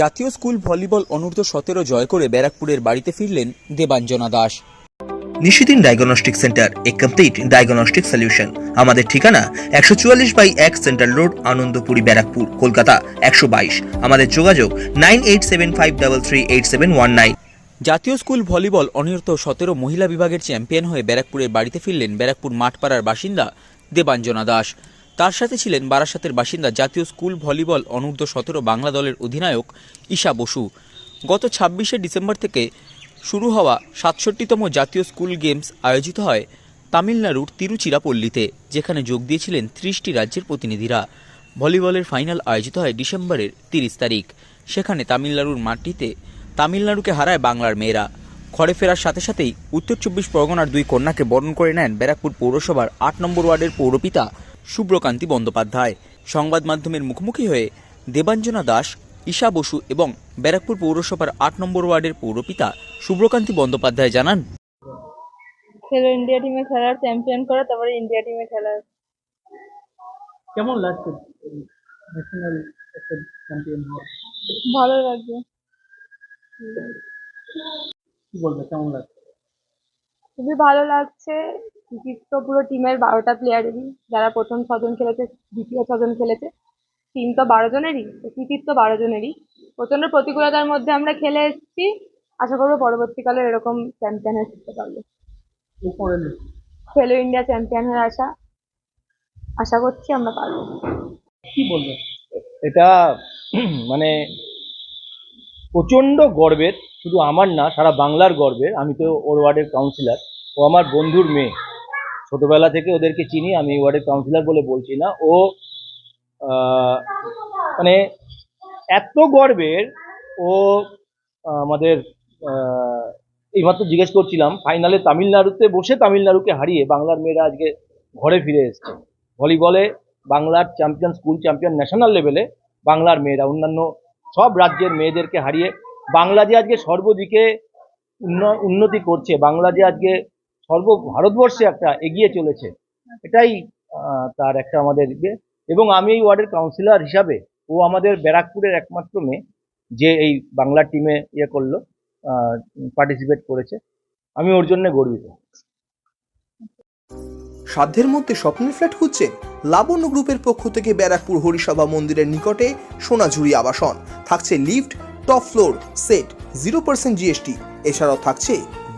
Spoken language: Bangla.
জাতীয় স্কুল ভলিবল অনূর্ধ্ব সতেরো জয় করে ব্যারাকপুরের বাড়িতে ফিরলেন দেবাঞ্জনা দাস। নিশিদিন ডায়াগনস্টিক সেন্টার এ কমপ্লিট ডায়াগনস্টিক সলিউশন আমাদের ঠিকানা একশো চুয়াল্লিশ বাই এক সেন্ট্রাল রোড আনন্দপুরি ব্যারাকপুর কলকাতা একশো বাইশ। আমাদের যোগাযোগ nine eight seven five double three eight seven one nine. জাতীয় স্কুল ভলিবল অনূর্ধ্ব সতেরো মহিলা বিভাগের চ্যাম্পিয়ন হয়ে ব্যারাকপুরের বাড়িতে ফিরলেন ব্যারাকপুর মাঠপাড়ার বাসিন্দা দেবাঞ্জনা দাস। তার সাথে ছিলেন বারাসাতের বাসিন্দা জাতীয় স্কুল ভলিবল অনূর্ধ্ব সতেরো বাংলা দলের অধিনায়ক ঈশা বসু। গত ছাব্বিশে ডিসেম্বর থেকে শুরু হওয়া সাতষট্টিতম জাতীয় স্কুল গেমস আয়োজিত হয় তামিলনাড়ুর তিরুচিরাপল্লীতে, যেখানে যোগ দিয়েছিলেন ত্রিশটি রাজ্যের প্রতিনিধিরা। ভলিবলের ফাইনাল আয়োজিত হয় ডিসেম্বরের তিরিশ তারিখ। সেখানে তামিলনাড়ুর মাটিতে তামিলনাড়ুকে হারায় বাংলার মেয়েরা। ঘরে ফেরার সাথে সাথেই উত্তর চব্বিশ পরগনার দুই কন্যাকে বরণ করে নেন ব্যারাকপুর পৌরসভার আট নম্বর ওয়ার্ডের পৌরপিতা শুভ্রকান্তি বন্দ্যোপাধ্যায়। সংবাদ মাধ্যমের মুখোমুখি হয়ে দেবাঞ্জনা দাস ঈশা বসু এবং ব্যারাকপুর পৌরসভার আট নম্বর ওয়ার্ডের পৌরপিতা শুভ্রকান্তি বন্দ্যোপাধ্যায় জানান। খেলো ইন্ডিয়া টিমে খেলার চ্যাম্পিয়ন করা তারপরে ইন্ডিয়া টিমে খেলার। কেমন লাগছে? ন্যাশনাল একটা চ্যাম্পিয়ন হওয়া ভালো লাগছে। কি বলবে? কেমন লাগছে? খুবই ভালো লাগছে। কৃতিত্ব পুরো টিমের বারোটা প্লেয়ারেরই যারা প্রথম ছজন খেলেছে, দ্বিতীয় ছজন খেলেছে টিম তো বারো জনেরই তো কৃতিত্ব বারো জনেরই। প্রচণ্ড প্রতিকূলতার মধ্যে আমরা খেলে এসেছি। আশা করব পরবর্তীকালে এরকম চ্যাম্পিয়ন হয়ে শিখতে পারব। খেলো ইন্ডিয়া চ্যাম্পিয়ন হয়ে আসা আশা করছি আমরা পারব। কি বলব? এটা মানে প্রচণ্ড গর্বের, শুধু আমার না, সারা বাংলার গর্বের। আমি তো ওর ওয়ার্ডের কাউন্সিলর ও আমার বন্ধুর মেয়ে। ছোটবেলা থেকে ওদেরকে চিনি, আমি ওয়ার্ডের কাউন্সিলর বলে বলছি না। ও মানে এত গর্বের, ও আমাদের এইমাত্র জিজ্ঞেস করছিলাম, ফাইনালে তামিলনাড়ুতে বসে তামিলনাড়ুকে হারিয়ে বাংলার মেয়েরা আজকে ঘরে ফিরে এসছে। ভলিবলে বাংলার চ্যাম্পিয়ন স্কুল চ্যাম্পিয়ন ন্যাশনাল লেভেলে বাংলার মেয়েরা, অন্যান্য সব রাজ্যের মেয়েদেরকে হারিয়ে বাংলা যে আজকে সর্বদিকে উন্ন- উন্নতি করছে, বাংলা যে আজকে সর্ব, ভারতবর্ষে একটা এগিয়ে চলেছে। এটাই তার একটা আমাদের ইয়ে। এবং আমি এই ওয়ার্ডের কাউন্সিলর হিসাবে, ও আমাদের ব্যারাকপুরের একমাত্র মেয়ে, যে এই বাংলা টিমে ইয়ে করল পার্টিসিপেট করেছে। আমি ওর জন্য গর্বিত। সাধ্যের মধ্যে স্বপ্নের ফ্ল্যাট খুঁজছেন লাবণ্য গ্রুপের পক্ষ থেকে ব্যারাকপুর হরিসভা মন্দিরের নিকটে সোনাঝুরি আবাসন। থাকছে lift, top floor, set zero percent GST এছাড়াও থাকছে